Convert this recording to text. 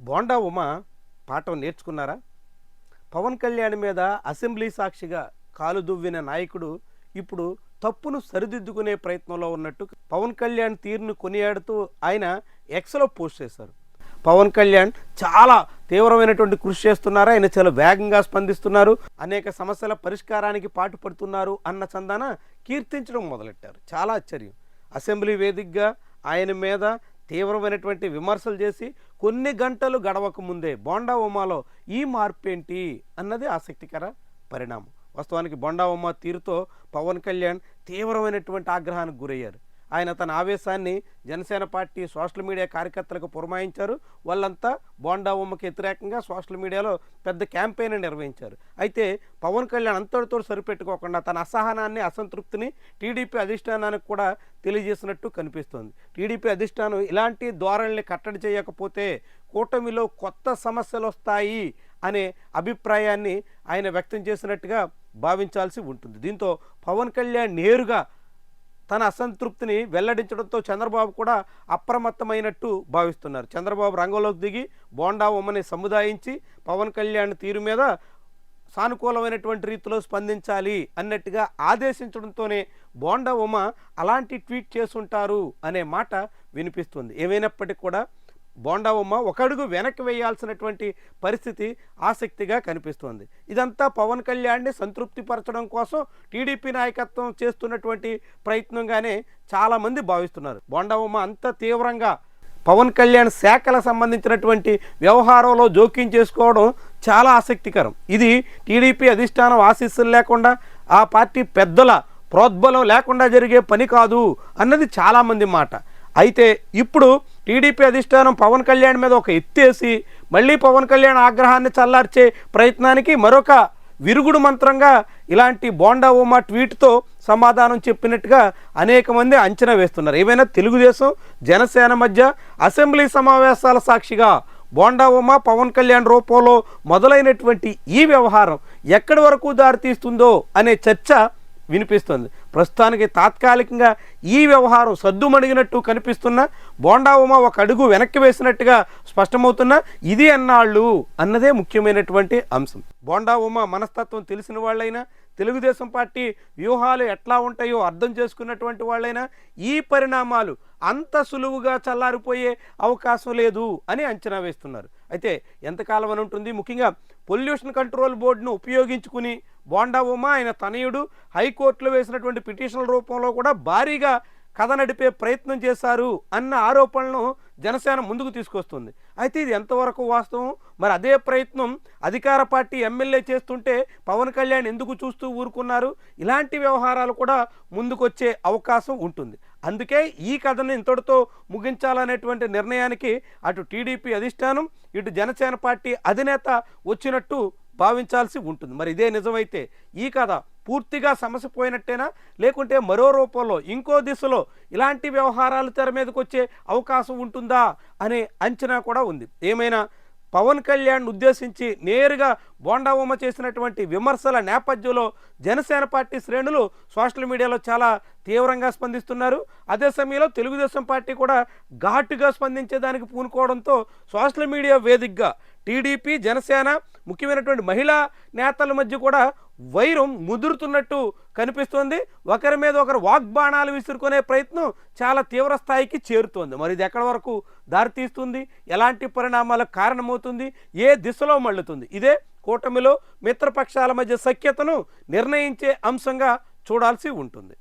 బోండా ఉమ పాఠం నేర్చుకున్నారా? పవన్ కళ్యాణ్ మీద అసెంబ్లీ సాక్షిగా కాలు దువ్విన నాయకుడు ఇప్పుడు తప్పును సరిదిద్దుకునే ప్రయత్నంలో ఉన్నట్టు పవన్ కళ్యాణ్ తీరును కొనియాడుతూ ఆయన ఎక్స్లో పోస్ట్ చేశారు. పవన్ కళ్యాణ్ చాలా తీవ్రమైనటువంటి కృషి చేస్తున్నారు. ఆయన చాలా వేగంగా స్పందిస్తున్నారు. అనేక సమస్యల పరిష్కారానికి పాటుపడుతున్నారు అన్న చందాన కీర్తించడం మొదలెట్టారు. చాలా ఆశ్చర్యం. అసెంబ్లీ వేదికగా ఆయన మీద తీవ్రమైనటువంటి విమర్శలు చేసి కొన్ని గంటలు గడవక ముందే బోండా ఉమాలో ఈ మార్పు ఏంటి అన్నది ఆసక్తికర పరిణామం. వాస్తవానికి బొండా తీరుతో పవన్ కళ్యాణ్ తీవ్రమైనటువంటి ఆగ్రహానికి గురయ్యారు. ఆయన తన ఆవేశాన్ని జనసేన పార్టీ సోషల్ మీడియా కార్యకర్తలకు పురమాయించారు. వాళ్ళంతా బోండా ఉమ్మకి వ్యతిరేకంగా సోషల్ మీడియాలో పెద్ద క్యాంపెయిన్ నిర్వహించారు. అయితే పవన్ కళ్యాణ్ అంతటితో సరిపెట్టుకోకుండా తన అసహనాన్ని అసంతృప్తిని టీడీపీ అధిష్టానానికి కూడా తెలియజేసినట్టు కనిపిస్తోంది. టీడీపీ అధిష్టానం ఇలాంటి ధోరణిని కట్టడి చేయకపోతే కూటమిలో కొత్త సమస్యలు వస్తాయి అనే అభిప్రాయాన్ని ఆయన వ్యక్తం చేసినట్టుగా భావించాల్సి ఉంటుంది. దీంతో పవన్ కళ్యాణ్ నేరుగా తన అసంతృప్తిని వెల్లడించడంతో చంద్రబాబు కూడా అప్రమత్తమైనట్టు భావిస్తున్నారు. చంద్రబాబు రంగంలోకి దిగి బోండా ఉమ్మని సముదాయించి పవన్ కళ్యాణ్ తీరు మీద సానుకూలమైనటువంటి రీతిలో స్పందించాలి అన్నట్టుగా ఆదేశించడంతోనే బోండా ఉమ అలాంటి ట్వీట్ చేసుంటారు అనే మాట వినిపిస్తుంది. ఏమైనప్పటికీ కూడా బోండా ఒకడుగు వెనక్కి వేయాల్సినటువంటి పరిస్థితి ఆసక్తిగా కనిపిస్తోంది. ఇదంతా పవన్ కళ్యాణ్ని సంతృప్తిపరచడం కోసం టీడీపీ నాయకత్వం చేస్తున్నటువంటి ప్రయత్నంగానే చాలామంది భావిస్తున్నారు. బోండా అంత తీవ్రంగా పవన్ కళ్యాణ్ శాఖలకు సంబంధించినటువంటి వ్యవహారంలో జోక్యం చేసుకోవడం చాలా ఆసక్తికరం. ఇది టీడీపీ అధిష్టానం ఆశీస్సులు లేకుండా ఆ పార్టీ పెద్దల ప్రోద్బలం లేకుండా జరిగే పని కాదు అన్నది చాలామంది మాట. అయితే ఇప్పుడు టీడీపీ అధిష్టానం పవన్ కళ్యాణ్ మీద ఒక ఎత్తేసి మళ్ళీ పవన్ కళ్యాణ్ ఆగ్రహాన్ని చల్లార్చే ప్రయత్నానికి మరొక విరుగుడు మంత్రంగా ఇలాంటి బోండా ఉమా ట్వీట్తో సమాధానం చెప్పినట్టుగా అనేక మంది అంచనా వేస్తున్నారు. ఏమైనా తెలుగుదేశం జనసేన మధ్య అసెంబ్లీ సమావేశాల సాక్షిగా బోండా ఉమా పవన్ కళ్యాణ్ రూపంలో మొదలైనటువంటి ఈ వ్యవహారం ఎక్కడి వరకు దారితీస్తుందో అనే చర్చ వినిపిస్తుంది. ప్రస్తుతానికి తాత్కాలికంగా ఈ వ్యవహారం సద్దుమణిగినట్టు కనిపిస్తున్న బోండా ఉమ ఒక అడుగు వెనక్కి వేసినట్టుగా స్పష్టమవుతున్న ఇది అన్నాళ్ళు అన్నదే ముఖ్యమైనటువంటి అంశం. బోండా ఉమ మనస్తత్వం తెలిసిన వాళ్ళైనా తెలుగుదేశం పార్టీ వ్యూహాలు ఎట్లా ఉంటాయో అర్థం చేసుకున్నటువంటి వాళ్ళైనా ఈ పరిణామాలు అంత సులువుగా చల్లారిపోయే అవకాశం లేదు అని అంచనా వేస్తున్నారు. అయితే ఎంతకాలం అని ఉంటుంది? ముఖ్యంగా పొల్యూషన్ కంట్రోల్ బోర్డును ఉపయోగించుకుని బోండా ఉమా ఆయన తనయుడు హైకోర్టులో వేసినటువంటి పిటిషన్ల రూపంలో కూడా భారీగా కథ నడిపే ప్రయత్నం చేశారు అన్న ఆరోపణలను జనసేన ముందుకు తీసుకొస్తుంది. అయితే ఇది ఎంతవరకు వాస్తవం? మరి అదే ప్రయత్నం అధికార పార్టీ ఎమ్మెల్యే చేస్తుంటే పవన్ కళ్యాణ్ ఎందుకు చూస్తూ ఊరుకున్నారు? ఇలాంటి వ్యవహారాలు కూడా ముందుకొచ్చే అవకాశం ఉంటుంది. అందుకే ఈ కథను ఇంతటితో ముగించాలనేటువంటి నిర్ణయానికి అటు టీడీపీ అధిష్టానం ఇటు జనసేన పార్టీ అధినేత వచ్చినట్టు భావించాల్సి ఉంటుంది. మరి ఇదే నిజమైతే ఈ కథ పూర్తిగా సమస్య పోయినట్టేనా? లేకుంటే మరో రూపంలో ఇంకో దిశలో ఇలాంటి వ్యవహారాలు తెర మీదకి వచ్చే అవకాశం ఉంటుందా? అనే అంచనా కూడా ఉంది. ఏమైనా పవన్ కళ్యాణ్ ఉద్దేశించి నేరుగా బోండాబొమ్మ చేసినటువంటి విమర్శల నేపథ్యంలో జనసేన పార్టీ శ్రేణులు సోషల్ మీడియాలో చాలా తీవ్రంగా స్పందిస్తున్నారు. అదే సమయంలో తెలుగుదేశం పార్టీ కూడా ఘాటుగా స్పందించేదానికి పూనుకోవడంతో సోషల్ మీడియా వేదికగా టీడీపీ జనసేన ముఖ్యమైనటువంటి మహిళా నేతల మధ్య కూడా వైరం ముదురుతున్నట్టు కనిపిస్తోంది. ఒకరి మీద ఒకరు వాగ్బాణాలు విసురుకునే ప్రయత్నం చాలా తీవ్ర స్థాయికి చేరుతోంది. మరి ఇది ఎక్కడి వరకు దారితీస్తుంది ఎలాంటి పరిణామాలకు కారణమవుతుంది? ఏ దిశలో మళ్ళుతుంది? ఇదే కూటమిలో మిత్రపక్షాల మధ్య సఖ్యతను నిర్ణయించే అంశంగా చూడాల్సి ఉంటుంది.